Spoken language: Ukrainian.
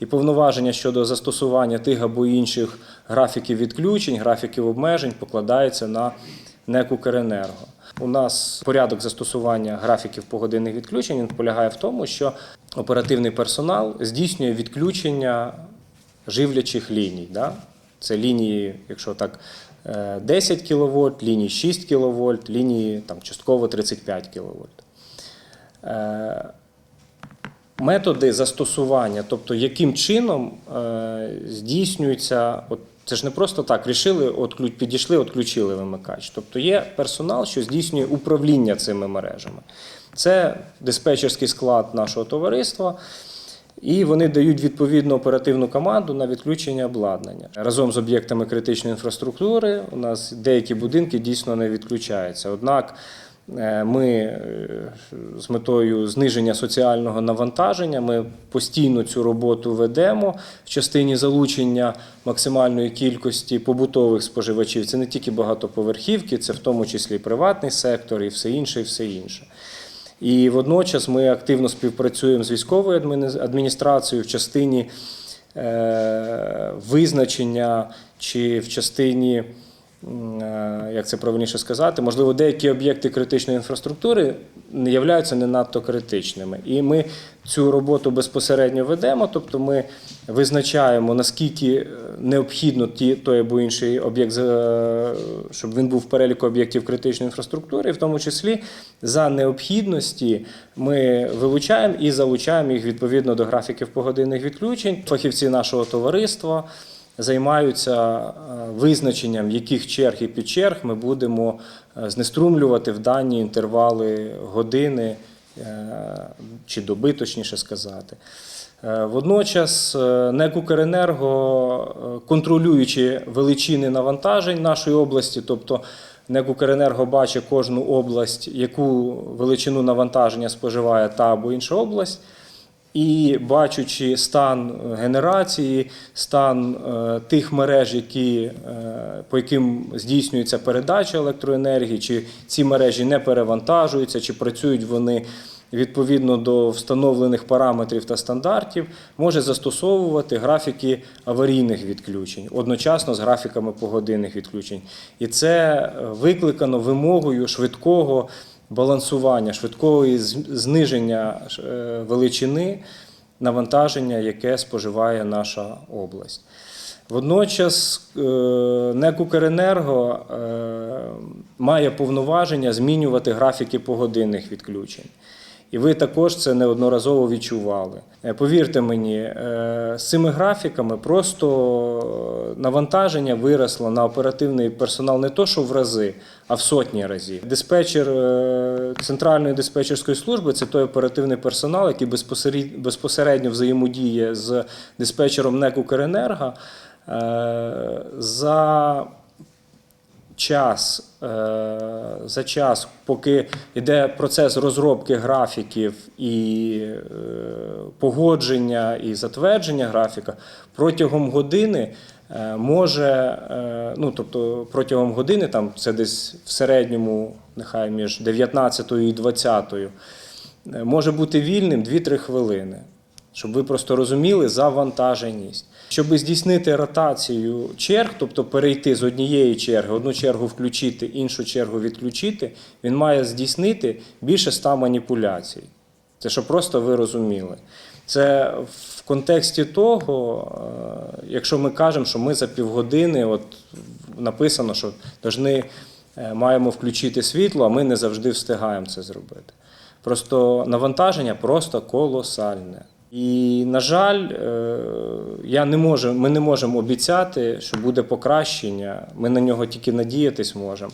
І повноваження щодо застосування тих або інших графіків відключень, графіків обмежень покладається на НЕК «Укренерго». У нас порядок застосування графіків погодинних відключень він полягає в тому, що оперативний персонал здійснює відключення живлячих ліній. Да? Це лінії, якщо так, е, 10 кВт, лінії 6 кВт, лінії там, частково 35 кВт. Методи застосування, тобто яким чином е, здійснюється, от це ж не просто так, рішили, отклю- підійшли, відключили вимикач. Тобто є персонал, що здійснює управління цими мережами. Це диспетчерський склад нашого товариства, і вони дають відповідну оперативну команду на відключення обладнання. Разом з об'єктами критичної інфраструктури у нас деякі будинки дійсно не відключаються. Однак ми е, з метою зниження соціального навантаження ми постійно цю роботу ведемо в частині залучення максимальної кількості побутових споживачів. Це не тільки багатоповерхівки, це в тому числі і приватний сектор, і все інше, і все інше. І водночас ми активно співпрацюємо з військовою адміністрацією в частині е, визначення чи в частині, е, як це правильніше сказати, можливо, деякі об'єкти критичної інфраструктури не являються не надто критичними. І ми цю роботу безпосередньо ведемо, тобто ми визначаємо, наскільки е, необхідно ті, той або інший об'єкт, щоб він був в переліку об'єктів критичної інфраструктури, і в тому числі за необхідності ми вилучаємо і залучаємо їх відповідно до графіків погодинних відключень. Фахівці нашого товариства займаються е, визначенням, яких черг і підчерг ми будемо е, знеструмлювати в дані інтервали години е, чи доби, точніше сказати. Водночас НЕК «Укренерго», контролюючи величини навантажень нашої області, тобто НЕК «Укренерго» бачить кожну область, яку величину навантаження споживає та або інша область, і бачучи стан генерації, стан е, тих мереж, які, е, по яким здійснюється передача електроенергії, чи ці мережі не перевантажуються, чи працюють вони відповідно до встановлених параметрів та стандартів, може застосовувати графіки аварійних відключень одночасно з графіками погодинних відключень. І це е, викликано вимогою швидкого балансування, швидкого зниження е, величини навантаження, яке споживає наша область. Водночас е, НЕК «Укренерго» е, має повноваження змінювати графіки погодинних відключень. І ви також це неодноразово відчували. Е, Повірте мені, е, з цими графіками просто навантаження виросло на оперативний персонал не то, що в рази, а в сотні разів. Диспетчер е, центральної диспетчерської служби це той оперативний персонал, який безпосеред- безпосередньо взаємодіє з диспетчером НЕК «Укренерго». Е, За час, е, за час, поки йде процес розробки графіків і е, погодження і затвердження графіка, протягом години е, може, ну тобто протягом години, там це десь в середньому, нехай між 19 і 20, е, може бути вільним 2-3 хвилини. Щоб ви просто розуміли завантаженість. Щоб здійснити ротацію черг, тобто перейти з однієї черги, одну чергу включити, іншу чергу відключити, він має здійснити більше ста маніпуляцій. Це щоб просто ви розуміли. Це в контексті того, е, якщо ми кажемо, що ми за півгодини, от написано, що должны, е, маємо включити світло, а ми не завжди встигаємо це зробити. Просто навантаження просто колосальне. І, на жаль, е, я не можу, ми не можемо обіцяти, що буде покращення. Ми на нього тільки надіятись можемо.